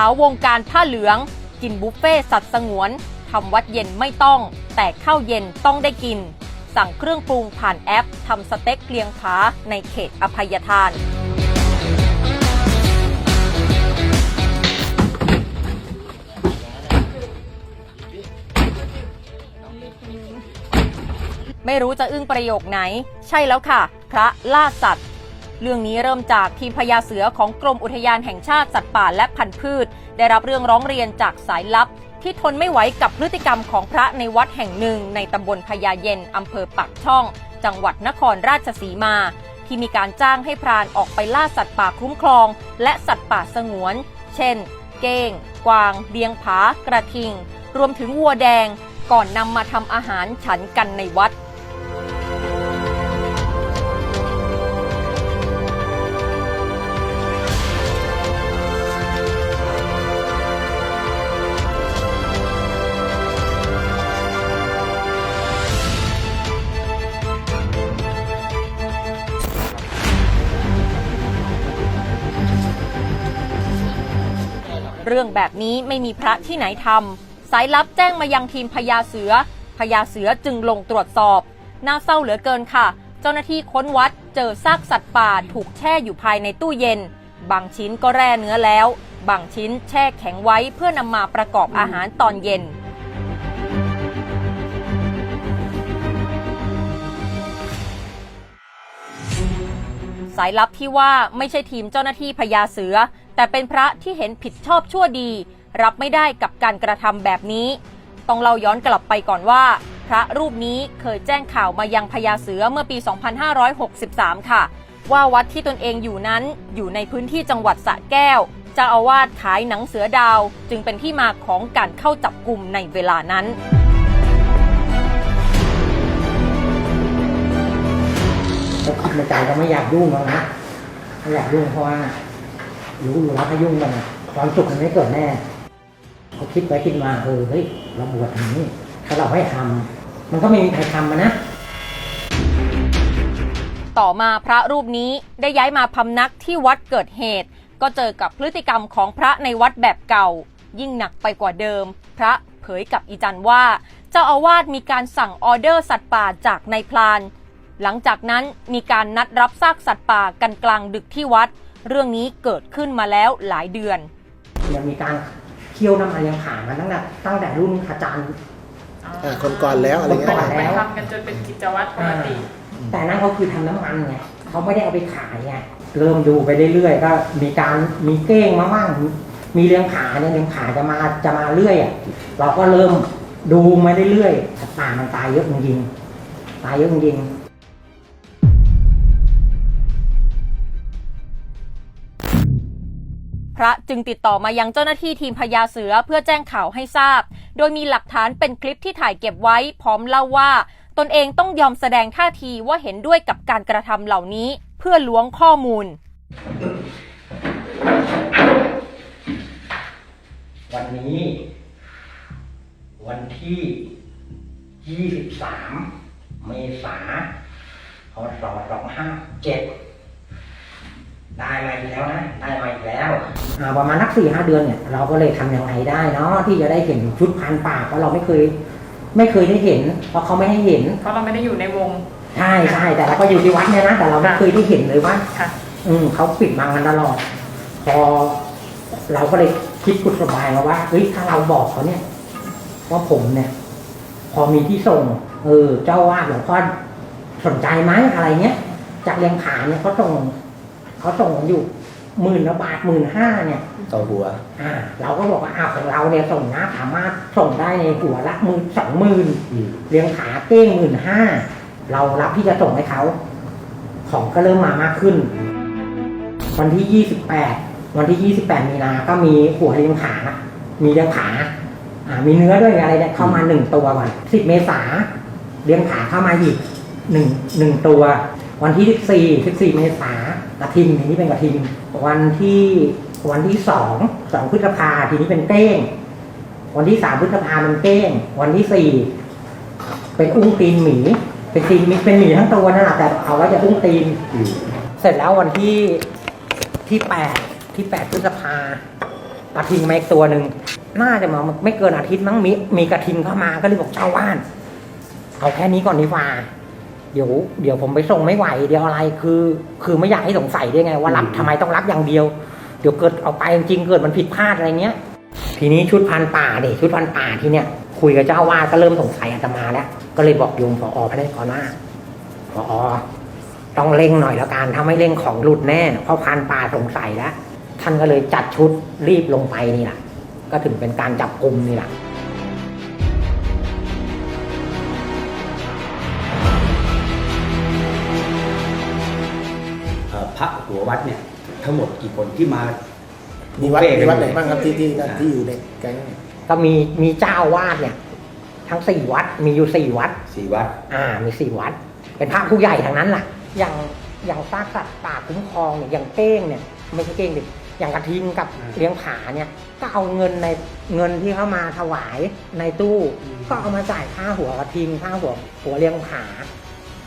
ช้าวงการผ้าเหลือง กินบุฟเฟ่สัตว์สงวนทำวัดเย็นไม่ต้อง แต่ข้าวเย็นต้องได้กิน สั่งเครื่องปรุงผ่านแอปทำสเต็กเลียงผาในเขตอภัยทานไม่รู้จะอึ้งประโยคไหน ใช่แล้วค่ะ พระล่าสัตว์ เรื่องนี้เริ่มจากทีมพญาเสือของกรมอุทยานแห่งชาติสัตว์ป่าและพันธุ์พืช ได้รับเรื่องร้องเรียนจากสายลับ ที่ทนไม่ไหวกับพฤติกรรมของพระในวัดแห่งหนึ่ง ในตำบลพญาเย็นอำเภอปักช่อง จังหวัดนครราชสีมา ที่มีการจ้างให้พรานออกไปล่าสัตว์ป่าคุ้มครอง และสัตว์ป่าสงวน เช่น เก้ง กวางเลียงผากระทิง รวมถึงวัวแดง ก่อนนำมาทำอาหารฉันกันในวัด เรื่องแบบนี้ไม่มีพระที่ไหนทำสายลับแจ้งมายังทีมพญาเสือพญาเสือจึงลงตรวจสอบ น่าเศร้าเหลือเกินค่ะ เจ้าหน้าที่ค้นวัดเจอซากสัตว์ป่าถูกแช่อยู่ภายในตู้เย็น บางชิ้นก็แร่เนื้อแล้ว บางชิ้นแช่แข็งไว้เพื่อนำมาประกอบอาหารตอนเย็นสายลับที่ว่าไม่ใช่ทีมเจ้าหน้าที่พญาเสือ แต่เป็นพระที่เห็นผิดชอบชั่วดี รับไม่ได้กับการกระทำแบบนี้ ต้องเล่าย้อนกลับไปก่อนว่า พระรูปนี้เคยแจ้งข่าวมายังพญาเสือเมื่อปี 2563 ค่ะ ว่าวัดที่ตนเองอยู่นั้นอยู่ในพื้นที่จังหวัดสระแก้วเจ้าอาวาสขายหนังเสือดาว จึงเป็นที่มาของการเข้าจับกลุ่มในเวลานั้น ก็คิดในใจก็ไม่อยากยุ่งแล้วนะไม่อยากยุ่งเพราะว่า รู้อยู่แล้วถ้ายุ่งกันความสุขมันไม่เกิดแน่เขาคิดไปคิดมาเออเฮ้ยเราบวชอย่างนี้ ถ้าเราไม่ทำมันก็ไม่มีใครทำมานะต่อมาพระรูปนี้ได้ย้ายมาพำนักที่วัดเกิดเหตุ ก็เจอกับพฤติกรรมของพระในวัดแบบเก่า ยิ่งหนักไปกว่าเดิม พระเผยกับอีจันว่า เจ้าอาวาสมีการสั่งออเดอร์สัตว์ป่าจากนายพลาน หลังจากนั้นมีการนัดรับซากสัตว์ป่ากันกลางดึกที่วัด เรื่องนี้เกิดขึ้นมาแล้วหลายเดือน ยังมีการเคี่ยวน้ำมันยังผ่านมาตั้งแต่ตั้งแต่รุ่นอาจารย์ อ่าคนก่อนแล้วอะไรคนก่เงี้อนยแล้วไปทำกันจนเป็นกิจวัตรปกติ แต่นั่นเขาคือทำน้ำมันไงเขาไม่ได้เอาไปขายไงเริ่มดูไปเรื่อยๆก็มีการมีเก้งมาบ้างมีเลี้ยงผาเนี่ยเลี้ยงผาจะมาจะมาเรื่อยอะเราก็เริ่มดูมาเรื่อยๆสัตว์ป่ามันตายเยอะจริงๆตายเยอะจริงๆ พระจึงติดต่อมายังเจ้าหน้าที่ทีมพญาเสือเพื่อแจ้งข่าวให้ทราบ โดยมีหลักฐานเป็นคลิปที่ถ่ายเก็บไว้ พร้อมเล่าว่า ตนเองต้องยอมแสดงท่าทีว่าเห็นด้วยกับการกระทำเหล่านี้ เพื่อล้วงข้อมูล วันนี้ วันที่ 23 เมษาพศ257 ได้มาอีกแล้วนะได้มาอีกแล้วอ่าประมาณนักสี่ห้าเดือนเนี่ยเราก็เลยทำยังไงได้เนาะที่จะได้เห็นชุดพันป่าเพราะเราไม่เคย ไม่เคยได้เห็น เพราะเขาไม่ให้เห็น เพราะเราไม่ได้อยู่ในวง ใช่ใช่แต่เราก็อยู่ที่วัดเนี่ยนะแต่เราไม่เคยได้เห็นเลยว่าค่ะ อืมเขาปิดบังกันตลอด พอ เราก็เลยคิดกุศลบายมาว่าเฮ้ยถ้าเราบอกเขาเนี่ย ว่าผมเนี่ย พอมีที่ส่ง เออ เจ้าว่าหลวงพ่อสนใจไหมอะไรเงี้ยจากเรียงผาเนี่ยเขาส่ง เขาส่งอยู่หมื่นละบาทหมื่นห้าเนี่ย ต่อหัว อ่า เราก็บอกว่าอ้าวของเราเนี่ยส่งนะสามารถส่งได้ในหัวละหมื่นสองหมื่นเลี้ยงขาเก้งหมื่นห้าเรารับที่จะส่งให้เขาของก็เริ่มมามากขึ้น วันที่ยี่สิบแปดวันที่ยี่สิบแปดมีนาก็มีหัวเลี้ยงขามีเลี้ยงขาอ่ามีเนื้อด้วยอะไรเนี่ยเข้ามาหนึ่งตัวก่อนสิบเมษาเลี้ยงขาเข้ามาอีกหนึ่งหนึ่งตัว วันที่สิบสี่สิบสี่เมษา กระทิงทีนี้เป็นกระทิง วันที่วันที่สองสองพฤษภาทีนี้เป็นเก้ง วันที่สามพฤษภามันเก้ง วันที่สี่เป็นอุ้งตีนหมี เป็นตีนมีเป็นหมีทั้งตัวนั่นแหละแต่เอาไว้จะอุ้งตีน เสร็จแล้ววันที่ที่แปดที่แปดพฤษภากระทิงมาอีกตัวหนึ่งน่าจะมาไม่เกินอาทิตย์มั้งมีมีกระทิงเข้ามาก็เลยบอกเจ้าว่าน เอาแค่นี้ก่อนดีกว่า เดี๋ยวเดี๋ยวผมไปส่งไม่ไหวเดี๋ยวอะไรคือ คือไม่อยากให้สงสัยได้ไง ว่ารับทำไมต้องรับอย่างเดียว เดี๋ยวเกิดเอาไปจริงๆเกิดมันผิดพลาดอะไรเงี้ย ทีนี้ชุดพันป่าเด็ชุดพันป่าที่เนี่ยคุยกับเจ้าอาวาดก็เริ่มสงสัยอาตมาแล้ว ก็เลยบอกโยมพอพระได้ก่อนว่าพอต้องเร่งหน่อยแล้วกันถ้าไม่เร่งของหลุดแน่เพราะพันป่าสงสัยแล้วท่านก็เลยจัดชุดรีบลงไปนี่แหละก็ถึงเป็นการจับกลุ่มนี่แหละ หัววัดเนี่ยทั้งหมดกี่คนที่มามีวัดบุฟเฟ่ต์มีวัดไหนกับ้างครับที่ที่อ่าที่อยู่ในแก๊งเนี่ยก็มีมีเจ้าอาวาดเนี่ย ทั้งสี่วัดมีอยู่สี่วัด สี่วัด อ่ามีสี่วัด เป็นพระผู้ใหญ่ทั้งนั้นแหละอย่างอย่างซากสัตว์ป่าคุ้มครองเนี่ยอย่างเก้งเนี่ยไม่ใช่เก้งดิอย่างกระทิงกับอืมเลี้ยงผาเนี่ยก็เอาเงินในเงินที่เข้ามาถวายในตู้อืมก็เอามาจ่ายค่าหัวกระทิงค่าหัวหัวเลี้ยงผา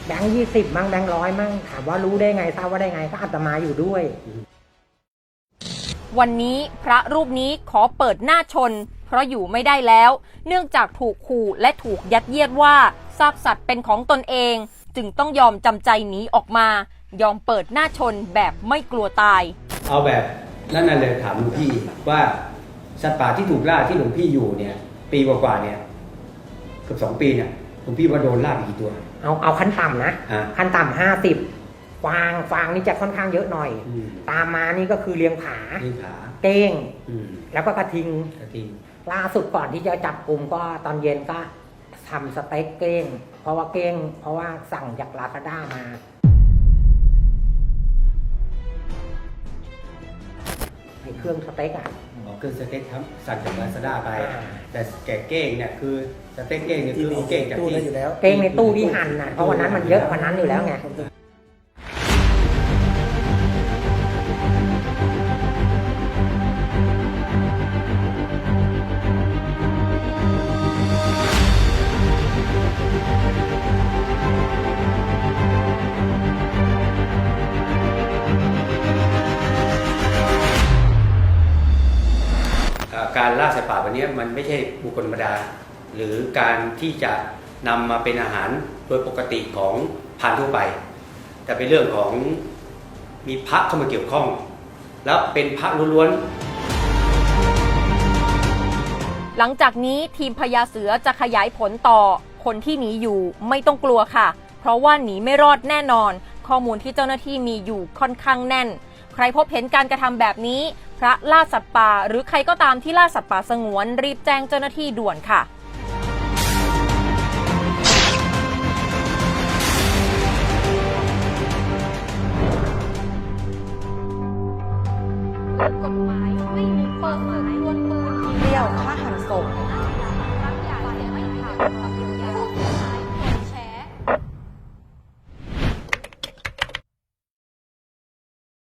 แบงค์ยี่สิบมั่งแบงค์ร้อยมั่งถามว่ารู้ได้ไงทราบว่าได้ไงก็อาตมาอยู่ด้วย วันนี้พระรูปนี้ขอเปิดหน้าชน เพราะอยู่ไม่ได้แล้ว เนื่องจากถูกขู่และถูกยัดเยียดว่าซากสัตว์เป็นของตนเอง จึงต้องยอมจำใจหนีออกมา ยอมเปิดหน้าชนแบบไม่กลัวตาย เอาแบบนั่นน่ะเลยถามหลวงพี่ว่าสัตว์ป่าที่ถูกล่าที่หลวงพี่อยู่เนี่ย ปีกว่าๆเนี่ยเกือบสองปีเนี่ย หลวงพี่ว่าโดนล่าไปกี่ตัว เอาเอาขั้นต่ำนะ อ่าขั้นต่ำห้าสิบฟางฟางนี่จะค่อนข้างเยอะหน่อย อืมตามมานี่ก็คือเลี้ยงผา นี่ขาเก้ง อืมแล้วก็กระทิง กระทิงล่าสุดก่อนที่จะจับกลุ่มก็ตอนเย็นก็ทำสเต็กเก้ง เพราะว่าเก้ง เพราะว่าสั่งจากลาซาด้ามา เครื่องสเต็กอะออกเครื่องสเต็กครับสั่งจากลาซาด้าไปอ่าแต่แก่เก้งเนี่ยคือสเต็กเก้งเนี่ยที่คือมีเอาเก้งจากตู้ที่ นั้นอยู่แล้ว เก้งในตู้ที่หั่นน่ะเพราะวันนั้นมันเยอะกว่านั้นอยู่แล้วไง ล่าสัตว์ป่าวันนี้มันไม่ใช่บุคคลธรรมดา หรือการที่จะนำมาเป็นอาหารโดยปกติของพรานทั่วไป แต่เป็นเรื่องของมีพระเข้ามาเกี่ยวข้อง แล้วเป็นพระล้วนๆหลังจากนี้ทีมพญาเสือจะขยายผลต่อคนที่หนีอยู่ไม่ต้องกลัวค่ะ เพราะว่าหนีไม่รอดแน่นอน ข้อมูลที่เจ้าหน้าที่มีอยู่ค่อนข้างแน่น ใครพบเห็นการกระทำแบบนี้ พระล่าสัตว์ป่า หรือใครก็ตามที่ล่าสัตว์ป่าสงวน รีบแจ้งเจ้าหน้าที่ด่วนค่ะกฎหมายไม่มีเปิดเผยวนปืนเดี่ยวฆ่าหันศพ